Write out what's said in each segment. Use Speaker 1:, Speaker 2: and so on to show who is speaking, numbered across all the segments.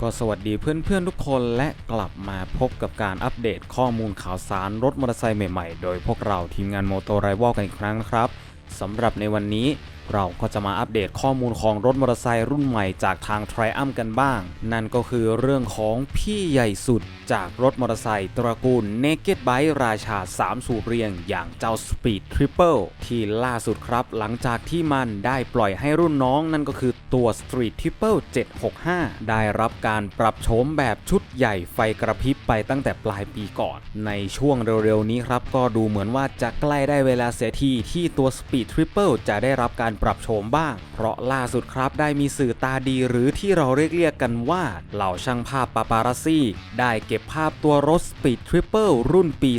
Speaker 1: ก็สวัสดีเพื่อนๆทุกคนและกลับมาพบกับการอัปเดตข้อมูลข่าวสารรถมอเตอร์ไซค์ใหม่ๆ โดยพวกเราทีมงานโมโตไรวอลกันอีกครั้งนะครับสำหรับในวันนี้ เราก็จะมาอัปเดตข้อมูลของรถมอเตอร์ไซค์รุ่นใหม่จากทาง Triumph กันบ้าง นั่นก็คือเรื่องของพี่ใหญ่สุดจากรถมอเตอร์ไซค์ตระกูล Naked Bike ราชา 3 สูบเรียงอย่างเจ้า Speed Triple ที่ล่าสุดครับหลังจากที่มันได้ปล่อยให้รุ่นน้องนั่นก็คือตัว Street Triple 765 ได้รับการปรับโฉมแบบชุดใหญ่ไฟกระพริบไปตั้งแต่ปลายปีก่อน ในช่วงเร็วๆนี้ครับก็ดูเหมือนว่าจะใกล้ได้เวลาเสียทีที่ตัว Speed Triple จะได้รับการปรับโฉมบ้าง เพราะล่าสุดครับได้มีสื่อตาดีหรือที่เราเรียกเรียกกันว่าเหล่าช่างภาพปาปารัสซี่ ได้เก็บภาพตัวรถ Speed Triple รุ่นปี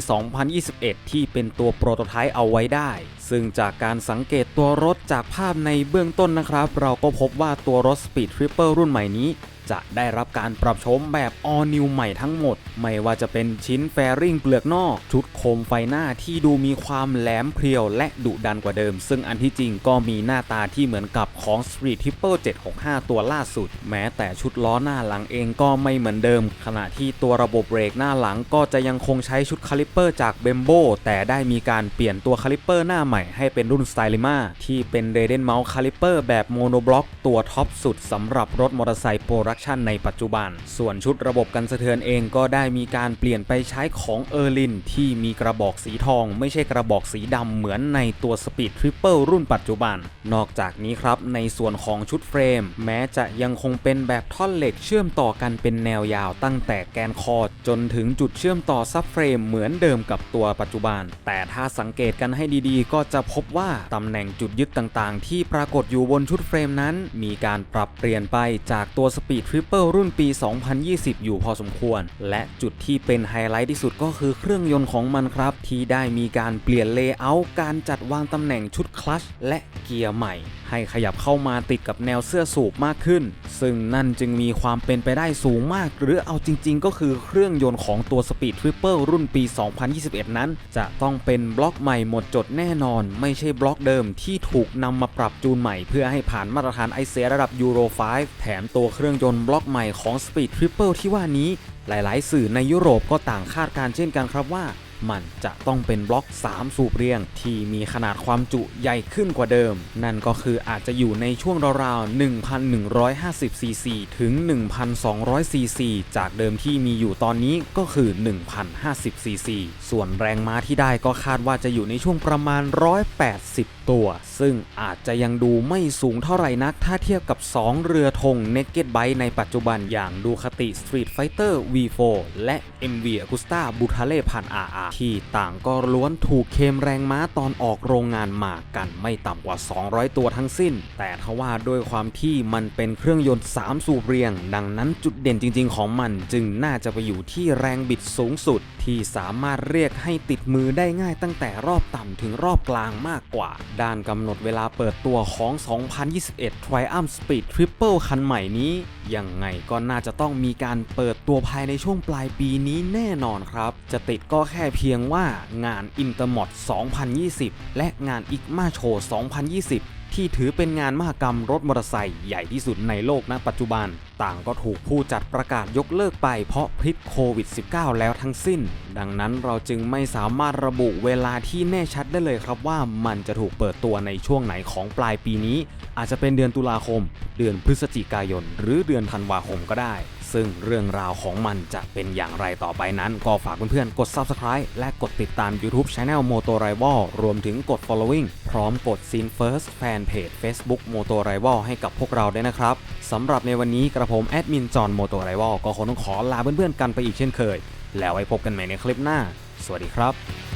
Speaker 1: 2021 ที่เป็นตัวโปรโตไทป์เอาไว้ได้ ซึ่งจากการสังเกตตัวรถจากภาพในเบื้องต้นนะครับ เราก็พบว่าตัวรถ Speed Triple รุ่นใหม่นี้ จะได้รับการปรับโฉมแบบ all new ใหม่ทั้งหมด ไม่ว่าจะเป็นชิ้นแฟริ่งเปลือกนอก ชุดโคมไฟหน้าที่ดูมีความแหลมเพรียวและดุดันกว่าเดิม ซึ่งอันที่จริงก็มีหน้าตาที่เหมือนกับของ Street Triple 765 ตัวล่าสุด แม้แต่ชุดล้อหน้าหลังเองก็ไม่เหมือนเดิม ขณะที่ตัวระบบเบรกหน้าหลังก็จะยังคงใช้ชุดคาลิปเปอร์จากเบมโบแต่ได้มีการเปลี่ยนตัวคาลิปเปอร์หน้าใหม่ให้เป็นรุ่น s t y l i m a ที่เป็นเรเดนเมาส์คาลิปเปอร์แบบโมโนบล็อกตัวท็อปสุดสำหรับรถมอเตอร์ไซค์โปรดักชันในปัจจุบัน ส่วนชุดระบบกันสะเทือนเองก็ได้มีการเปลี่ยนไปใช้ของเออร์ลินที่มีกระบอกสีทอง ไม่ใช่กระบอกสีดำเหมือนในตัว Speed Triple รุ่นปัจจุบัน นอกจากนี้ครับในส่วนของชุดเฟรม แม้จะยังคงเป็นแบบท่อนเหล็กเชื่อมต่อกันเป็นแนวยาวตั้งแต่แกนคอจนถึงจุดเชื่อมต่อซับเฟรมเหมือนเดิมกับตัวปัจจุบัน แต่ถ้าสังเกตกันให้ดีๆ ก็จะพบว่าตำแหน่งจุดยึดต่างๆ ที่ปรากฏอยู่บนชุดเฟรมนั้น มีการปรับเปลี่ยนไปจากตัวสปีด Speed Triple รุ่นปี 2020 อยู่พอสมควร และจุดที่เป็นไฮไลท์ที่สุดก็คือเครื่องยนต์ของมันครับ ที่ได้มีการเปลี่ยนเลเยอร์การจัดวางตำแหน่งชุดคลัชและเกียร์ใหม่ ให้ขยับเข้ามาติดกับแนวเสื้อสูบมากขึ้น ซึ่งนั่นจึงมีความเป็นไปได้สูงมาก หรือเอาจริง ๆ ก็คือเครื่องยนต์ของตัว Speed Triple รุ่นปี 2021 นั้น จะต้องเป็นบล็อกใหม่หมดจดแน่นอน ไม่ใช่บล็อกเดิมที่ถูกนำมาปรับจูนใหม่ เพื่อให้ผ่านมาตรฐานไอเสียระดับ Euro 5แถมตัวเครื่องยนต์บล็อกใหม่ของ Speed Triple ที่ว่านี้ หลายๆ สื่อในยุโรปก็ต่างคาดการเช่นกันครับว่า มันจะต้องเป็นบล็อก 3 สูบเรียง ที่มีขนาดความจุใหญ่ขึ้นกว่าเดิม นั่นก็คืออาจจะอยู่ในช่วงราวๆ1,150ซีซีถึง 1,200ซีซีจากเดิมที่มีอยู่ตอนนี้ก็คือ 1,050ซีซีส่วนแรงม้าที่ได้ก็คาดว่าจะอยู่ในช่วงประมาณ 180 ตัว ซึ่งอาจจะยังดูไม่สูงเท่าไหร่นักถ้าเทียบกับ 2 เรือธง Naked Bike ในปัจจุบันอย่างดูคติ Street Fighter V4 และ MV Agusta b u t a l e พัน RR ที่ต่างก็ล้วนถูกเคมแรงม้าตอนออกโรงงานมากันไม่ต่ำกว่า 200 ตัวทั้งสิ้น แต่ทว่าด้วยความที่มันเป็นเครื่องยนต์ 3 สูบเรียง ดังนั้นจุดเด่นจริง ๆ ของมันจึงน่าจะไปอยู่ที่แรงบิดสูงสุด ที่สามารถเรียกให้ติดมือได้ง่ายตั้งแต่รอบต่ำถึงรอบกลางมากกว่า ด้านกำหนดเวลาเปิดตัวของ 2021 Triumph Speed Triple คันใหม่นี้ยังไงก็น่าจะต้องมีการเปิดตัวภายในช่วงปลายปีนี้แน่นอนครับ จะติดก็แค่เพียงว่างาน Intermod 2020 และงาน ICMA Show 2020 ที่ถือเป็นงานมหกรรมรถมอเตอร์ไซค์ใหญ่ที่สุดในโลกณปัจจุบัน ต่างก็ถูกผู้จัดประกาศยกเลิกไปเพราะพิษโควิด -19 แล้วทั้งสิ้น ดังนั้นเราจึงไม่สามารถระบุเวลาที่แน่ชัดได้เลยครับว่ามันจะถูกเปิดตัวในช่วงไหนของปลายปีนี้ อาจจะเป็นเดือนตุลาคม เดือนพฤศจิกายน หรือเดือนธันวาคมก็ได้ ซึ่งเรื่องราวของมันจะเป็นอย่างไรต่อไปนั้น ก็ฝากเพื่อนๆ กด Subscribe และกดติดตาม YouTube Channel Moto Rival รวมถึงกด Following พร้อมกด Scene First Fanpage Facebook Moto Rival ให้กับพวกเราด้วยนะครับสำหรับในวันนี้กระผมแอดมินจอน Moto Rival ก็คงต้องขอลาเพื่อนๆกันไปอีกเช่นเคย แล้วไว้พบกันใหม่ในคลิปหน้า สวัสดีครับ